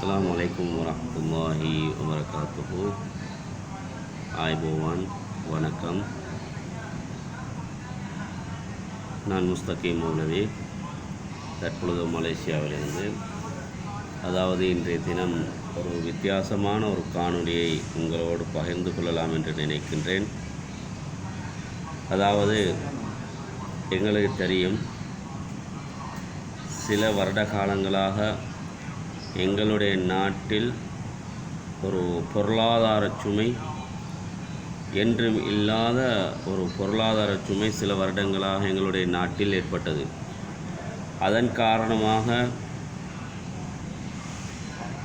அஸ்ஸலாமு அலைக்கும் வரஹ்மத்துல்லாஹி வபரகாத்துஹு ஆய்போவான் வணக்கம் நான் முஸ்தகி மௌலவி தற்பொழுது மலேசியாவிலிருந்து. அதாவது இன்றைய தினம் ஒரு வித்தியாசமான ஒரு காணொளியை உங்களோடு பகிர்ந்து கொள்ளலாம் என்று நினைக்கின்றேன். அதாவது எங்களுக்கு தெரியும் சில வருட காலங்களாக எங்களுடைய நாட்டில் ஒரு பொருளாதார சுமை என்றும் இல்லாத ஒரு பொருளாதார சுமை சில வருடங்களாக எங்களுடைய நாட்டில் ஏற்பட்டது. அதன் காரணமாக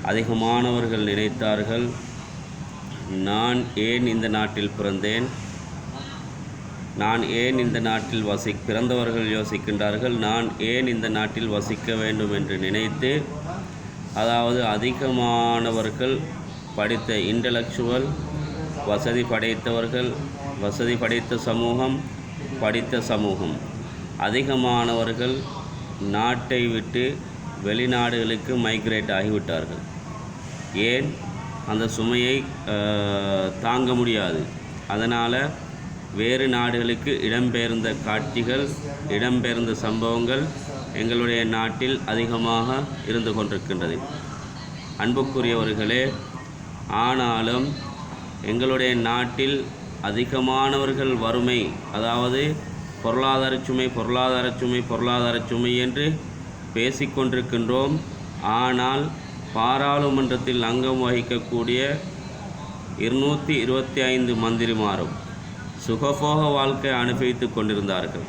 அதிகமானவர்கள் நினைத்தார்கள் நான் ஏன் இந்த நாட்டில் பிறந்தேன்? நான் ஏன் இந்த நாட்டில் வசி பிறந்தவர்கள் யோசிக்கின்றார்கள் நான் ஏன் இந்த நாட்டில் வசிக்க வேண்டும்? என்று நினைத்து அதாவது அதிகமானவர்கள் படித்த இன்டலெக்சுவல் வசதி படைத்தவர்கள் வசதி படைத்த சமூகம் படித்த சமூகம். அதிகமானவர்கள் நாட்டை விட்டு வெளிநாடுகளுக்கு மைக்ரேட் ஆகிவிட்டார்கள். ஏன்? அந்த சுமையை தாங்க முடியாது. அதனால் வேறு நாடுகளுக்கு இடம்பெயர்ந்த காட்சிகள் இடம்பெயர்ந்த சம்பவங்கள் எங்களுடைய நாட்டில் அதிகமாக இருந்து கொண்டிருக்கின்றது. அன்புக்குரியவர்களே ஆனாலும் எங்களுடைய நாட்டில் அதிகமானவர்கள் வறுமை அதாவது பொருளாதார சுமை பொருளாதார சுமை பொருளாதார சுமை என்று பேசிக்கொண்டிருக்கின்றோம். ஆனால் பாராளுமன்றத்தில் அங்கம் வகிக்கக்கூடிய இருநூற்றி இருபத்தி ஐந்து மந்திரிமாரும் சுகபோக வாழ்க்கை அனுபவித்து கொண்டிருந்தார்கள்.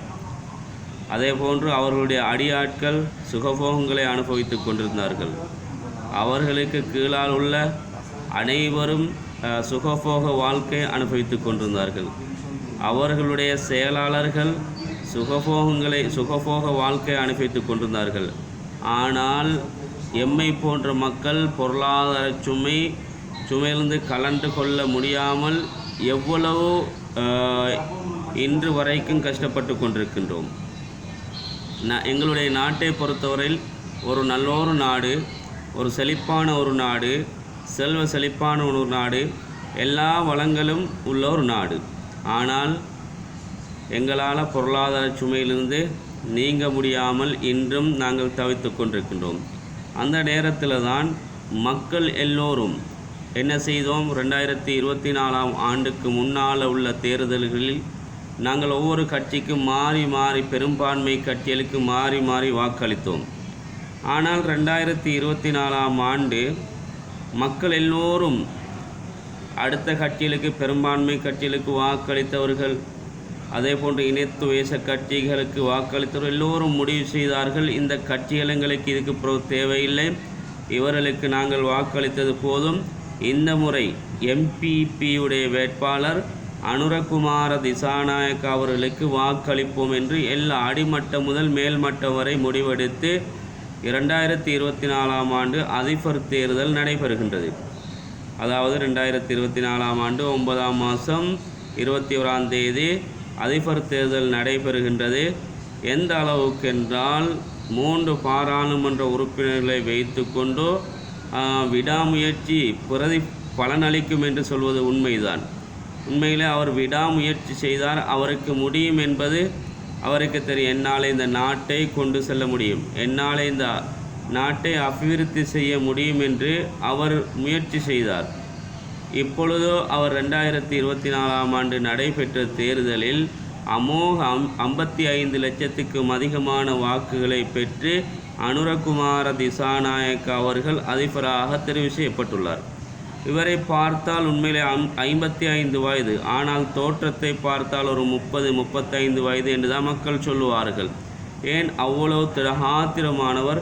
அதேபோன்று அவர்களுடைய அடியாட்கள் சுகபோகங்களை அனுபவித்து கொண்டிருந்தார்கள். அவர்களுக்கு கீழால் உள்ள அனைவரும் சுகபோக வாழ்க்கை அனுபவித்து கொண்டிருந்தார்கள். அவர்களுடைய செயலாளர்கள் சுகபோகங்களை சுகபோக வாழ்க்கை அனுபவித்து கொண்டிருந்தார்கள். ஆனால் எம்மை போன்ற மக்கள் பொருளாதார சுமை சுமையிலிருந்து கலண்டு கொள்ள முடியாமல் எவ்வளவு இன்று வரைக்கும் கஷ்டப்பட்டு கொண்டிருக்கின்றோம். ந எங்களுடைய நாட்டை பொறுத்தவரையில் ஒரு நல்லோரு நாடு ஒரு செழிப்பான ஒரு நாடு செல்வ செழிப்பான ஒரு நாடு எல்லா வளங்களும் உள்ள ஒரு நாடு. ஆனால் எங்களால் பொருளாதார சுமையிலிருந்து நீங்க முடியாமல் இன்றும் நாங்கள் தவித்து கொண்டிருக்கின்றோம். அந்த நேரத்தில் தான் மக்கள் எல்லோரும் என்ன செய்தோம்? ரெண்டாயிரத்தி இருபத்தி நாலாம் ஆண்டுக்கு முன்னால் உள்ள தேர்தல்களில் நாங்கள் ஒவ்வொரு கட்சிக்கும் மாறி மாறி பெரும்பான்மை கட்சிகளுக்கு மாறி மாறி வாக்களித்தோம். ஆனால் ரெண்டாயிரத்தி இருபத்தி நாலாம் ஆண்டு மக்கள் எல்லோரும் அடுத்த கட்சிகளுக்கு பெரும்பான்மை கட்சிகளுக்கு வாக்களித்தவர்கள் அதே போன்று இணைத்துவேச கட்சிகளுக்கு வாக்களித்தவர்கள் எல்லோரும் முடிவு செய்தார்கள் இந்த கட்சிகள் எங்களுக்கு இதுக்கு பிறகு தேவையில்லை. இவர்களுக்கு நாங்கள் வாக்களித்தது போதும். இந்த முறை எம்பிபியுடைய வேட்பாளர் அனுரகுமார திசாநாயக்க அவர்களுக்கு வாக்களிப்போம் என்று எல்லா அடிமட்டம் முதல் மேல்மட்டம் வரை முடிவெடுத்து இரண்டாயிரத்தி இருபத்தி நாலாம் ஆண்டு அதிபர் தேர்தல் நடைபெறுகின்றது. அதாவது ரெண்டாயிரத்தி இருபத்தி நாலாம் ஆண்டு ஒன்பதாம் மாதம் இருபத்தி ஓராம் தேதி அதிபர் தேர்தல் நடைபெறுகின்றது. எந்த அளவுக்கென்றால் மூன்று பாராளுமன்ற உறுப்பினர்களை வைத்து கொண்டு விடாமுயற்சி பிரதி பலனளிக்கும் என்று சொல்வது உண்மைதான். உண்மையிலே அவர் விடாமுயற்சி செய்தார். அவருக்கு முடியும் என்பது அவருக்கு தெரியும். என்னால் இந்த நாட்டை கொண்டு செல்ல முடியும். என்னால் இந்த நாட்டை அபிவிருத்தி செய்ய முடியும் என்று அவர் முயற்சி செய்தார். இப்பொழுதோ அவர் ரெண்டாயிரத்தி இருபத்தி நாலாம் ஆண்டு நடைபெற்ற தேர்தலில் அமோக அம் ஐம்பத்தி ஐந்து லட்சத்துக்கும் அதிகமான வாக்குகளை பெற்று அனுரகுமார திசாநாயக் அவர்கள் அதிபராக தெரிவு செய்யப்பட்டுள்ளார். இவரை பார்த்தால் உண்மையிலே அம் ஐம்பத்தி ஐந்து வயது. ஆனால் தோற்றத்தை பார்த்தால் ஒரு முப்பது முப்பத்தைந்து வயது என்று தான் மக்கள் சொல்லுவார்கள். ஏன்? அவ்வளவு திடகாத்திரமானவர்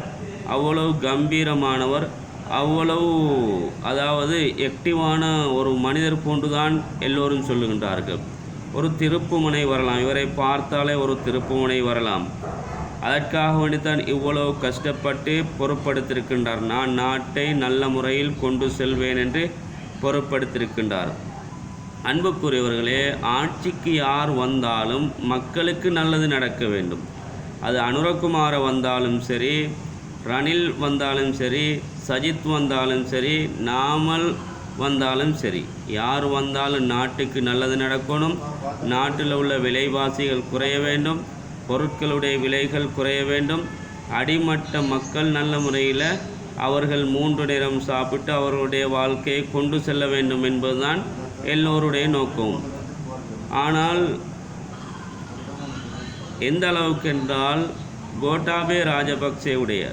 அவ்வளவு கம்பீரமானவர் அவ்வளவு அதாவது எக்டிவான ஒரு மனிதர் போன்றுதான் எல்லோரும் சொல்லுகின்றார்கள். ஒரு திருப்புமுனை வரலாம். இவரை பார்த்தாலே ஒரு திருப்புமுனை வரலாம். அதற்காக வேண்டித்தான் இவ்வளவு கஷ்டப்பட்டு பொருட்படுத்தியிருக்கின்றார் நான் நாட்டை நல்ல முறையில் கொண்டு செல்வேன் என்று பொருட்படுத்தியிருக்கின்றார் அன்புக்குரியவர்களே ஆட்சிக்கு யார் வந்தாலும் மக்களுக்கு நல்லது நடக்க வேண்டும். அது அனுரகுமார வந்தாலும் சரி ரணில் வந்தாலும் சரி சஜித் வந்தாலும் சரி நாமல் வந்தாலும் சரி யார் வந்தாலும் நாட்டுக்கு நல்லது நடக்கணும். நாட்டில் உள்ள விலைவாசிகள் குறைய வேண்டும். பொருட்களுடைய விலைகள் குறைய வேண்டும். அடிமட்ட மக்கள் நல்ல முறையில் அவர்கள் மூன்று நேரம் சாப்பிட்டு அவர்களுடைய வாழ்க்கையை கொண்டு செல்ல வேண்டும் என்பதுதான் எல்லோருடைய நோக்கம். ஆனால் எந்த அளவுக்கு என்றால் கோட்டாபே ராஜபக்சேவுடைய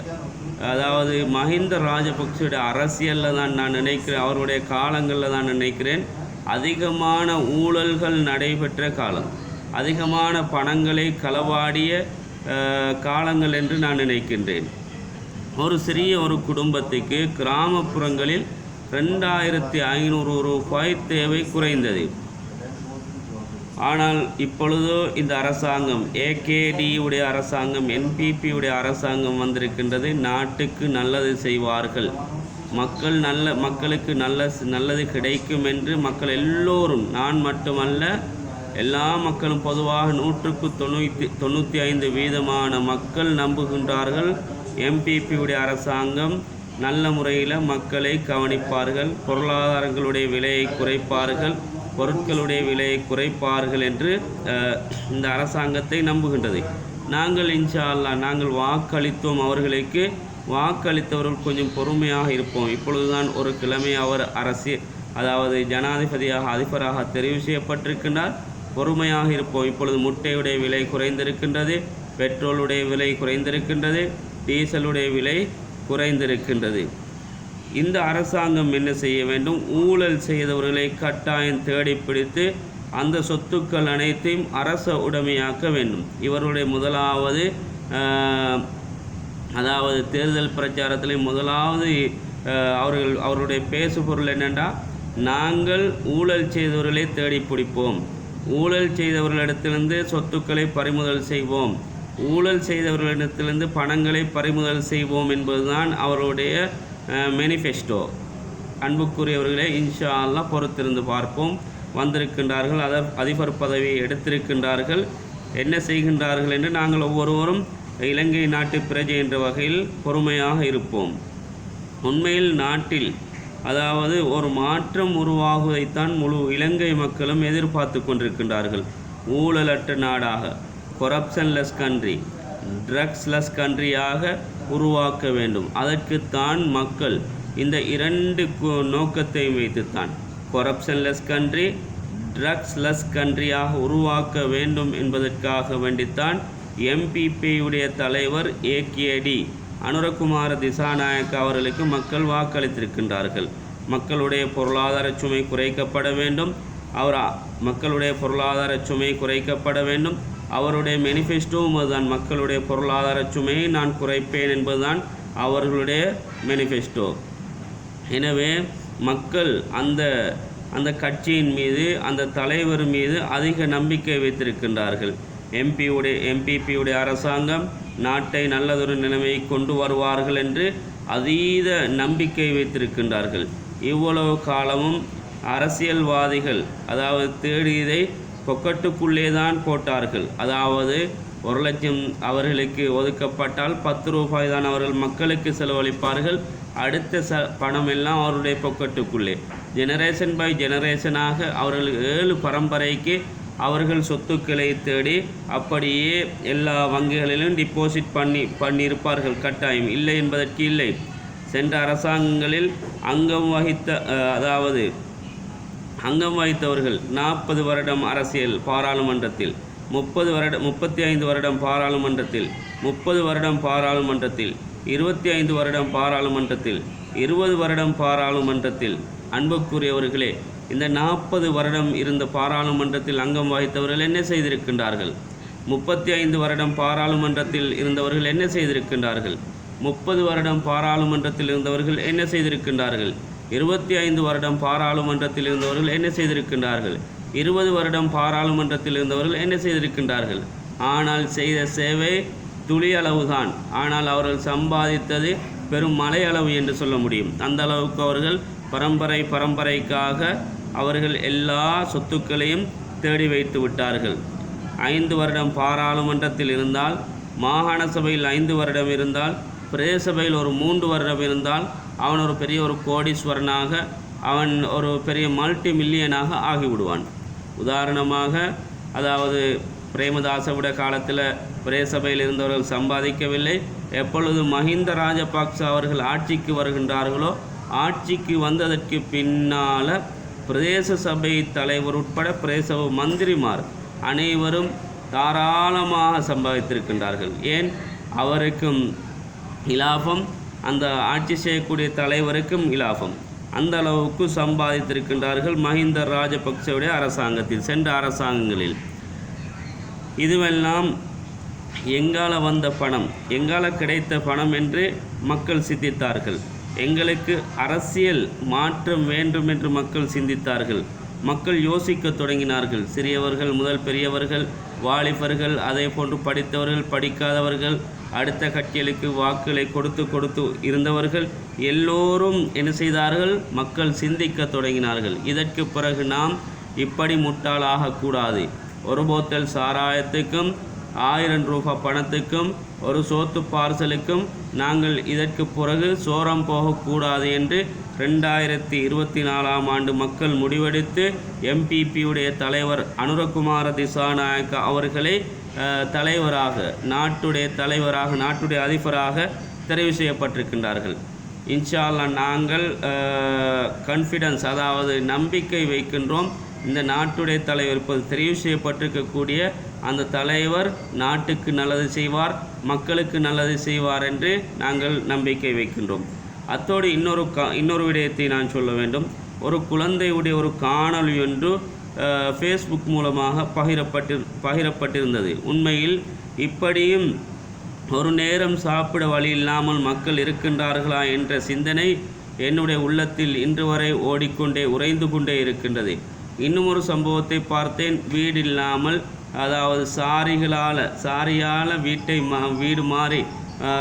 அதாவது மஹிந்த ராஜபக்சேவுடைய அரசியலில் தான் நான் நினைக்கிறேன் அவருடைய காலங்களில் தான் நினைக்கிறேன் அதிகமான ஊழல்கள் நடைபெற்ற காலம். அதிகமான பணங்களை களவாடிய காலங்கள் என்று நான் நினைக்கின்றேன். ஒரு சிறிய ஒரு குடும்பத்துக்கு கிராமப்புறங்களில் ரெண்டாயிரத்தி ஐநூறு ரூபாய் தேவை குறைந்தது. ஆனால் இப்பொழுதோ இந்த அரசாங்கம் ஏகேடி உடைய அரசாங்கம் என்பிபி உடைய அரசாங்கம் வந்திருக்கின்றது நாட்டுக்கு நல்லது செய்வார்கள். மக்கள் நல்ல மக்களுக்கு நல்ல நல்லது கிடைக்கும் என்று மக்கள் எல்லோரும் நான் மட்டுமல்ல எல்லா மக்களும் பொதுவாக நூற்றுக்கு தொண்ணூற்றி தொண்ணூற்றி ஐந்து வீதமான மக்கள் நம்புகின்றார்கள். எம்பிபியுடைய அரசாங்கம் நல்ல முறையில் மக்களை கவனிப்பார்கள் பொருளாதாரங்களுடைய விலையை குறைப்பார்கள் பொருட்களுடைய விலையை குறைப்பார்கள் என்று இந்த அரசாங்கத்தை நம்புகின்றது. நாங்கள் இன்ஷா அல்லாஹ் நாங்கள் வாக்களித்தோம் அவர்களுக்கு. வாக்களித்தவர்கள் கொஞ்சம் பொறுமையாக இருப்போம். இப்பொழுதுதான் ஒரு கிழமை அவர் அரசு அதாவது ஜனாதிபதியாக அதிபராக தெரிவு செய்யப்பட்டிருக்கின்றார். பொறுமையாக இருப்போம் இப்பொழுது முட்டையுடைய விலை குறைந்திருக்கின்றது பெட்ரோலுடைய விலை குறைந்திருக்கின்றது டீசலுடைய விலை குறைந்திருக்கின்றது. இந்த அரசாங்கம் என்ன செய்ய வேண்டும்? ஊழல் செய்தவர்களை கட்டாயம் தேடி பிடித்து அந்த சொத்துக்கள் அனைத்தையும் அரச உடைமையாக்க வேண்டும். இவருடைய முதலாவது அதாவது தேர்தல் பிரச்சாரத்தில் முதலாவது அவர்கள் அவருடைய பேசுபொருள் என்னென்றால் என்னென்னா நாங்கள் ஊழல் செய்தவர்களை தேடி பிடிப்போம். ஊழல் செய்தவர்களிடத்திலிருந்து சொத்துக்களை பறிமுதல் செய்வோம். ஊழல் செய்தவர்களிடத்திலிருந்து பணங்களை பறிமுதல் செய்வோம் என்பதுதான் அவருடைய மேனிஃபெஸ்டோ அன்புக்குரியவர்களே இன்ஷா அல்லாஹ் பொறுத்திருந்து பார்ப்போம். வந்திருக்கின்றார்கள் அதர் அதிபர் பதவியை எடுத்திருக்கின்றார்கள். என்ன செய்கின்றார்கள் என்று நாங்கள் ஒவ்வொருவரும் இலங்கை நாட்டு பிரஜை என்ற வகையில் பொறுமையாக இருப்போம். உண்மையில் நாட்டில் அதாவது ஒரு மாற்றம் உருவாகுவதைத்தான் முழு இலங்கை மக்களும் எதிர்பார்த்து கொண்டிருக்கின்றார்கள். ஊழலற்ற நாடாக கொரப்ஷன்லெஸ் கண்ட்ரி ட்ரக்ஸ்லெஸ் கண்ட்ரியாக உருவாக்க வேண்டும். அதற்குத்தான் மக்கள் இந்த இரண்டு கு- நோக்கத்தையும் வைத்துத்தான். கொரப்ஷன்லெஸ் கண்ட்ரி ட்ரக்ஸ்லெஸ் கண்ட்ரியாக உருவாக்க வேண்டும் என்பதற்காக வேண்டித்தான் எம்பிபியுடைய தலைவர் ஏகேடி அனுரகுமார திசாநாயக்க அவர்களுக்கு மக்கள் வாக்களித்திருக்கின்றார்கள். மக்களுடைய பொருளாதார சுமை குறைக்கப்பட வேண்டும். அவர் மக்களுடைய பொருளாதார சுமை குறைக்கப்பட வேண்டும். அவருடைய மெனிஃபெஸ்டோவும் அதுதான் மக்களுடைய பொருளாதார சுமையை நான் குறைப்பேன் என்பதுதான் அவர்களுடைய மெனிஃபெஸ்டோ எனவே மக்கள் அந்த அந்த கட்சியின் மீது அந்த தலைவர் மீது அதிக நம்பிக்கை வைத்திருக்கின்றார்கள். எம்பியுடைய எம்பிபியுடைய அரசாங்கம் நாட்டை நல்லதொரு நிலைமையை கொண்டு வருவார்கள் என்று அதீத நம்பிக்கை வைத்திருக்கின்றார்கள். இவ்வளவு காலமும் அரசியல்வாதிகள் அதாவது தேடியதை பொக்கட்டுக்குள்ளே தான் போட்டார்கள். அதாவது ஒரு லட்சம் அவர்களுக்கு ஒதுக்கப்பட்டால் பத்து ரூபாய் தான் அவர்கள் மக்களுக்கு செலவழிப்பார்கள். அடுத்த ச பணம் எல்லாம் அவருடைய பொக்கட்டுக்குள்ளே ஜெனரேஷன் பை ஜெனரேஷனாக அவர்கள் ஏழு பரம்பரைக்கு அவர்கள் சொத்துக்களை தேடி அப்படியே எல்லா வங்கிகளிலும் டிபாசிட் பண்ணி பண்ணியிருப்பார்கள். கட்டாயம். இல்லை என்பதற்கு இல்லை. சென்ற அரசாங்கங்களில் அங்கம் வகித்த அதாவது அங்கம் வகித்தவர்கள் நாற்பது வருடம் அரசியல் பாராளுமன்றத்தில் முப்பது வருடம் முப்பத்தி ஐந்து வருடம் பாராளுமன்றத்தில் முப்பது வருடம் பாராளுமன்றத்தில் இருபத்தி ஐந்து வருடம் பாராளுமன்றத்தில் இருபது வருடம் பாராளுமன்றத்தில் அன்புக்குரியவர்களே இந்த நாற்பது வருடம் இருந்த பாராளுமன்றத்தில் அங்கம் வகித்தவர்கள் என்ன செய்திருக்கின்றார்கள்? முப்பத்தி ஐந்து வருடம் பாராளுமன்றத்தில் இருந்தவர்கள் என்ன செய்திருக்கின்றார்கள்? முப்பது வருடம் பாராளுமன்றத்தில் இருந்தவர்கள் என்ன செய்திருக்கின்றார்கள்? இருபத்தி ஐந்து வருடம் பாராளுமன்றத்தில் இருந்தவர்கள் என்ன செய்திருக்கின்றார்கள்? இருபது வருடம் பாராளுமன்றத்தில் இருந்தவர்கள் என்ன செய்திருக்கின்றார்கள்? ஆனால் செய்த சேவை துளி அளவுதான் ஆனால் அவர்கள் சம்பாதித்தது பெரும் மலை அளவு என்று சொல்ல முடியும். அந்த அளவுக்கு அவர்கள் பரம்பரை பரம்பரைக்காக அவர்கள் எல்லா சொத்துக்களையும் தேடி வைத்து விட்டார்கள். ஐந்து வருடம் பாராளுமன்றத்தில் இருந்தால் மாகாண சபையில் ஐந்து வருடம் இருந்தால் பிரதேசபையில் ஒரு மூன்று வருடம் இருந்தால் அவன் ஒரு பெரிய ஒரு கோடீஸ்வரனாக அவன் ஒரு பெரிய மல்டி மில்லியனாக ஆகிவிடுவான். உதாரணமாக அதாவது பிரேமதாசவுட காலத்தில் பிரேசபையில் இருந்தவர்கள் சம்பாதிக்கவில்லை. எப்பொழுது மஹிந்த ராஜபக்ச அவர்கள் ஆட்சிக்கு வருகின்றார்களோ ஆட்சிக்கு வந்ததற்கு பின்னால் பிரதேச சபை தலைவர் உட்பட பிரதேச மந்திரிமார் அனைவரும் தாராளமாக சம்பாதித்திருக்கின்றார்கள். ஏன்? அவருக்கும் இலாபம் அந்த ஆட்சி செய்யக்கூடிய தலைவருக்கும் இலாபம். அந்த அளவுக்கு சம்பாதித்திருக்கின்றார்கள் மஹிந்த ராஜபக்சவுடைய அரசாங்கத்தில் சென்ற அரசாங்கங்களில். இதுவெல்லாம் எங்கால வந்த பணம்? எங்கால கிடைத்த பணம் என்று மக்கள் சிந்தித்தார்கள். எங்களுக்கு அரசியல் மாற்றம் வேண்டும் என்று மக்கள் சிந்தித்தார்கள். மக்கள் யோசிக்க தொடங்கினார்கள். சிறியவர்கள் முதல் பெரியவர்கள் வாலிபர்கள் அதே போன்று படித்தவர்கள் படிக்காதவர்கள் அடுத்த கட்சிகளுக்கு வாக்குகளை கொடுத்து கொடுத்து இருந்தவர்கள் எல்லோரும் என்ன செய்தார்கள்? மக்கள் சிந்திக்க தொடங்கினார்கள். இதற்கு பிறகு நாம் இப்படி முட்டாளாகக்கூடாது ஒரு போத்தல் சாராயத்துக்கும் ஆயிரம் ரூபா பணத்துக்கும் ஒரு சோத்து பார்சலுக்கும் நாங்கள் இதற்கு பிறகு சோரம் போகக்கூடாது என்று ரெண்டாயிரத்தி இருபத்தி நாலாம் ஆண்டு மக்கள் முடிவெடுத்து எம்பிபியுடைய தலைவர் அனுரகுமார திசாநாயக்க அவர்களை தலைவராக நாட்டுடைய தலைவராக நாட்டுடைய அதிபராக தெரிவு செய்யப்பட்டிருக்கின்றார்கள். இன்ஷால்லா நாங்கள் கன்ஃபிடன்ஸ் அதாவது நம்பிக்கை வைக்கின்றோம். இந்த நாட்டுடைய தலைவர் இப்போது தெரிவு செய்யப்பட்டிருக்கக்கூடிய அந்த தலைவர் நாட்டுக்கு நல்லது செய்வார் மக்களுக்கு நல்லது செய்வார் என்று நாங்கள் நம்பிக்கை வைக்கின்றோம். அத்தோடு இன்னொரு கா இன்னொரு விடயத்தை நான் சொல்ல வேண்டும். ஒரு குழந்தையுடைய ஒரு காணொளி ஒன்று ஃபேஸ்புக் மூலமாக பகிரப்பட்டு பகிரப்பட்டிருந்தது. உண்மையில் இப்படியும் ஒரு நேரம் சாப்பிட வழி இல்லாமல் மக்கள் இருக்கின்றார்களா என்ற சிந்தனை என்னுடைய உள்ளத்தில் இன்று வரை ஓடிக்கொண்டே உறைந்து கொண்டே இருக்கின்றது. இன்னும் ஒரு சம்பவத்தை பார்த்தேன். வீடு இல்லாமல் அதாவது சாரிகளால் சாரியால் வீட்டை மா வீடு மாறி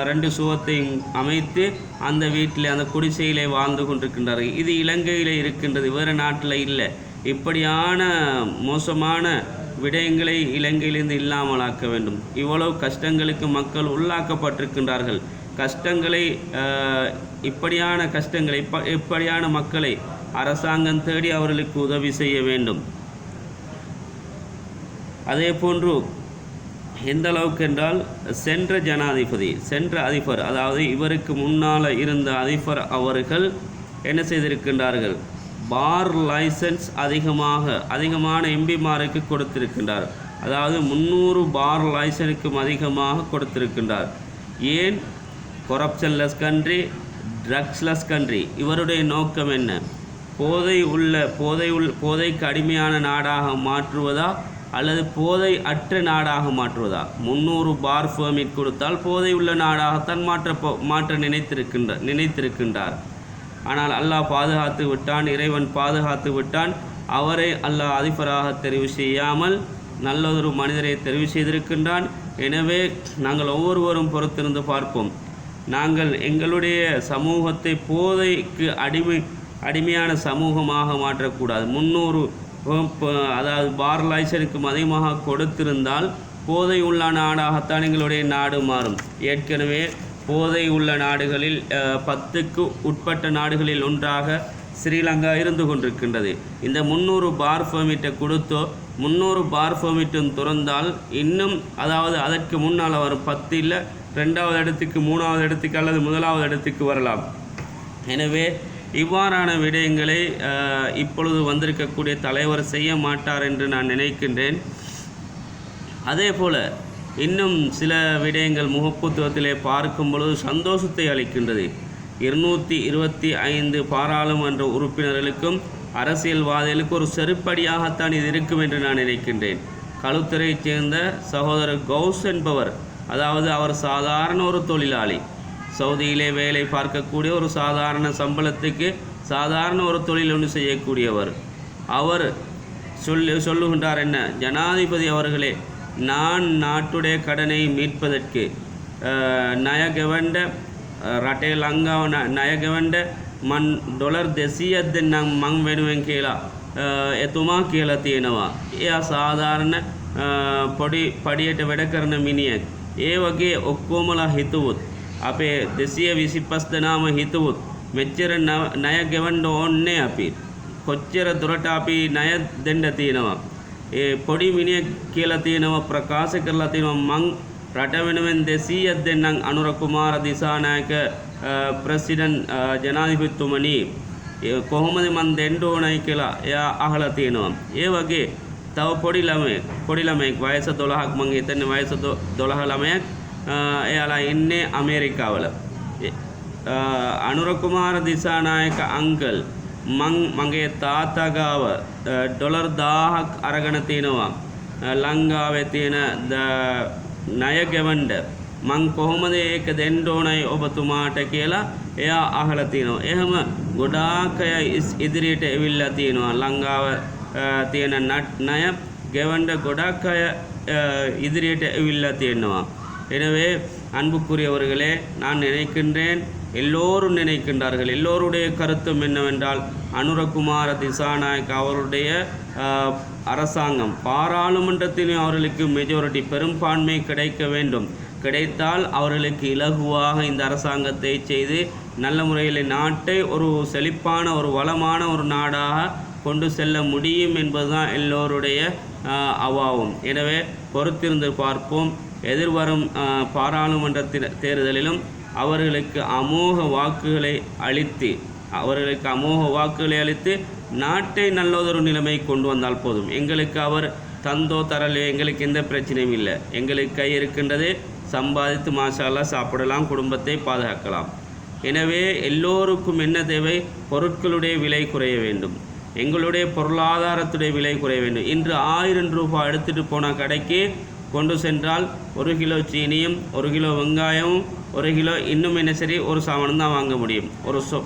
ரெண்டு சுவத்தை அமைத்து அந்த வீட்டில் அந்த குடிசையிலே வாழ்ந்து கொண்டிருக்கின்றார்கள். இது இலங்கையில் இருக்கின்றது வேறு நாட்டில் இல்லை. இப்படியான மோசமான விடயங்களை இலங்கையிலிருந்து இல்லாமலாக்க வேண்டும். இவ்வளவு கஷ்டங்களுக்கு மக்கள் உள்ளாக்கப்பட்டிருக்கின்றார்கள். கஷ்டங்களை இப்படியான கஷ்டங்களை இப்ப இப்படியான மக்களை அரசாங்கம் தேடி அவர்களுக்கு உதவி செய்ய வேண்டும். அதே போன்று எந்த அளவுக்கு என்றால் சென்ற ஜனாதிபதி சென்ற அதிபர் அதாவது இவருக்கு முன்னால் இருந்த அதிபர் அவர்கள் என்ன செய்திருக்கின்றார்கள்? பார் லைசன்ஸ் அதிகமாக அதிகமான எம்பிமாருக்கு கொடுத்திருக்கின்றார். அதாவது முந்நூறு பார் லைசனுக்கும் அதிகமாக கொடுத்திருக்கின்றார். ஏன்? கொரப்ஷன்லெஸ் கண்ட்ரி ட்ரக்ஸ்லெஸ் கண்ட்ரி இவருடைய நோக்கம் என்ன? போதை உள்ள போதை உள் போதைக்கு அடிமையான நாடாக மாற்றுவதா அல்லது போதை அற்ற நாடாக மாற்றுவதா? முந்நூறு பார் ஃபேமிட் கொடுத்தால் போதை உள்ள நாடாகத்தான் மாற்ற போ- மாற்ற நினைத்திருக்கின்ற நினைத்திருக்கின்றார். ஆனால் அல்லாஹ் பாதுகாத்து விட்டான் இறைவன் பாதுகாத்து விட்டான். அவரை அல்லாஹ் அதிபராக தெரிவு செய்யாமல் நல்லதொரு மனிதரை தெரிவு செய்திருக்கின்றான். எனவே நாங்கள் ஒவ்வொருவரும் பொறுத்திருந்து பார்ப்போம். நாங்கள் எங்களுடைய சமூகத்தை போதைக்கு அடிமை அடிமையான சமூகமாக மாற்றக்கூடாது. முன்னூறு அதாவது பார் லைசனுக்கும் அதிகமாக கொடுத்திருந்தால் போதை உள்ள நாடாகத்தான் எங்களுடைய நாடு மாறும். ஏற்கனவே போதை உள்ள நாடுகளில் பத்துக்கு உட்பட்ட நாடுகளில் ஒன்றாக ஸ்ரீலங்கா இருந்து கொண்டிருக்கின்றது. இந்த முந்நூறு பார் பெர்மிட்டை கொடுத்தோ முந்நூறு பார் பெர்மிட்டும் துறந்தால் இன்னும் அதாவது அதற்கு முன்னால் வரும் பத்து இல்லை ரெண்டாவது இடத்துக்கு மூணாவது இடத்துக்கு அல்லது முதலாவது இடத்துக்கு வரலாம். எனவே இவ்வாறான விடயங்களை இப்பொழுது வந்திருக்கக்கூடிய தலைவர் செய்ய மாட்டார் என்று நான் நினைக்கின்றேன். அதே போல் இன்னும் சில விடயங்கள் முகப்புத்துவத்திலே பார்க்கும் பொழுது சந்தோஷத்தை அளிக்கின்றது. இருநூற்றி இருபத்தி ஐந்து பாராளுமன்ற உறுப்பினர்களுக்கும் அரசியல்வாதிகளுக்கு ஒரு செருப்படியாகத்தான் இது இருக்கும் என்று நான் நினைக்கின்றேன். களுத்துறையைச் சேர்ந்த சகோதரர் கௌஸ் என்பவர் அதாவது அவர் சாதாரண ஒரு தொழிலாளி சவுதியிலே வேலை பார்க்கக்கூடிய ஒரு சாதாரண சம்பளத்துக்கு சாதாரண ஒரு தொழில் ஒன்று செய்யக்கூடியவர் அவர் சொல்லு சொல்லுகின்றார் என்ன ஜனாதிபதி அவர்களே நான் நாட்டுடைய கடனை மீட்பதற்கு அஹ், நயகவண்ட අ, රටේ ලංඟාව න- ණය ගෙවන්ඩ මන් ඩොලර් දෙසීයක් දෙන්නම් මං වෙනුවෙන් කියලා අ, එතුමා කියලා තියෙනවා. එයා සාධාරණ අ, පොඩි පඩියට වැඩ කරන මිනිියෙක්. ඒ වගේ ඔක්කෝමලා හිතුවොත් අපේ දෙසිය විසි පස් දෙනාම හිතවුත් මෙච්චර නව- ණය ගෙවන්ඩ ඕන්නේ අපි. කොච්චර දුරට අපි ණය දෙන්න තියෙනවා. ඒ පොඩි මිනිිය කියලා තියෙනවා ප්‍රකාශ කරලා තියෙනවා මං රට වෙනුවෙන් දෙසීයක් දෙන්නම් අනුර කුමාර දිසානායක ප්‍රසිඩන් ජනාධිපතිතුමනි. ඒ කොහොමද මන් දෙන්න ඕනයි කියලා එයා අහලා තියෙනවා. ඒ වගේ තව පොඩි ළමයෙක් පොඩි ළමයෙක් වයස 12ක් මං හිතන්නේ වයස 12 ළමයෙක් අ, එයාලා ඉන්නේ අමේරිකාවල. අනුරකුමාර දිසානායක අංකල් මං මගේ තාත්තා ගාව ඩොලර් 1000ක් අරගෙන තිනවා. ලංකාවේ තියෙන ණය ගෙවන්න මං කොහොමද ඒක දෙන්න ඕනයි ඔබතුමාට කියලා එයා අහලා තිනවා. එහෙම ගොඩාක් අය ඉදිරියට එවිල්ලා තිනවා. ලංකාව තියෙන ණය ගෙවන්න ගොඩක් අය ඉදිරියට එවිල්ලා තියෙනවා. எனவே அன்புக்குரியவர்களே நான் நினைக்கின்றேன் எல்லோரும் நினைக்கின்றார்கள். எல்லோருடைய கருத்தும் என்னவென்றால் அனுரகுமார திசாநாயக் அவருடைய அரசாங்கம் பாராளுமன்றத்திலும் அவர்களுக்கு மெஜாரிட்டி பெரும்பான்மை கிடைக்க வேண்டும். கிடைத்தால் அவர்களுக்கு இலகுவாக இந்த அரசாங்கத்தை செய்து நல்ல முறையில் நாட்டை ஒரு செழிப்பான ஒரு வளமான ஒரு நாடாக கொண்டு செல்ல முடியும் என்பதுதான் எல்லோருடைய அவாவும். எனவே பொறுத்திருந்து பார்ப்போம். எதிர்வரும் பாராளுமன்ற தே- தேர்தலிலும் அவர்களுக்கு அமோக வாக்குகளை அளித்து அவர்களுக்கு அமோக வாக்குகளை அளித்து நாட்டை நல்லதொரு நிலைமை கொண்டு வந்தால் போதும். எங்களுக்கு அவர் தந்தோ தரலையோ எங்களுக்கு எந்த பிரச்சனையும் இல்லை. எங்களுக்கு கை இருக்கின்றது சம்பாதித்து மாஷாலாக சாப்பிடலாம் குடும்பத்தை பாதுகாக்கலாம். எனவே எல்லோருக்கும் என்ன தேவை? பொருட்களுடைய விலை குறைய வேண்டும். எங்களுடைய பொருளாதாரத்துடைய விலை குறைய வேண்டும். இன்று ஆயிரம் ரூபாய் எடுத்துகிட்டு போன கடைக்கு கொண்டு சென்றால் ஒரு கிலோ சீனியும் ஒரு கிலோ வெங்காயமும் ஒரு கிலோ இன்னும் என்ன சரி ஒரு சாமானும் தான் வாங்க முடியும். ஒரு சொ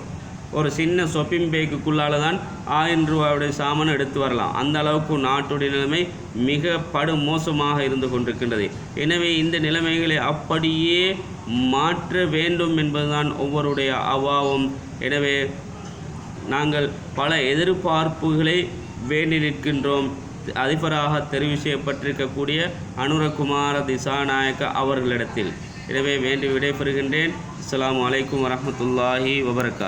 ஒரு சின்ன சொப்பிங் பேக்குக்குள்ளால தான் ஆயிரம் ரூபாயுடைய சாமான் எடுத்து வரலாம். அந்த அளவுக்கு நாட்டுடைய நிலைமை மிக படு மோசமாக இருந்து கொண்டிருக்கின்றது. எனவே இந்த நிலைமைகளை அப்படியே மாற்ற வேண்டும் என்பதுதான் ஒவ்வொருடைய அவாவும் எனவே நாங்கள் பல எதிர்பார்ப்புகளை வேண்டி நிற்கின்றோம். அதிபராக தெரிவு செய்யப்பட்டிருக்கக்கூடிய அனுரகுமார திசாநாயக்க அவர்களிடத்தில். எனவே வேண்டி விடைபெறுகின்றேன். அஸ்லாம் அலைக்கும் வரமத்துல்லாஹி வபரகாத்.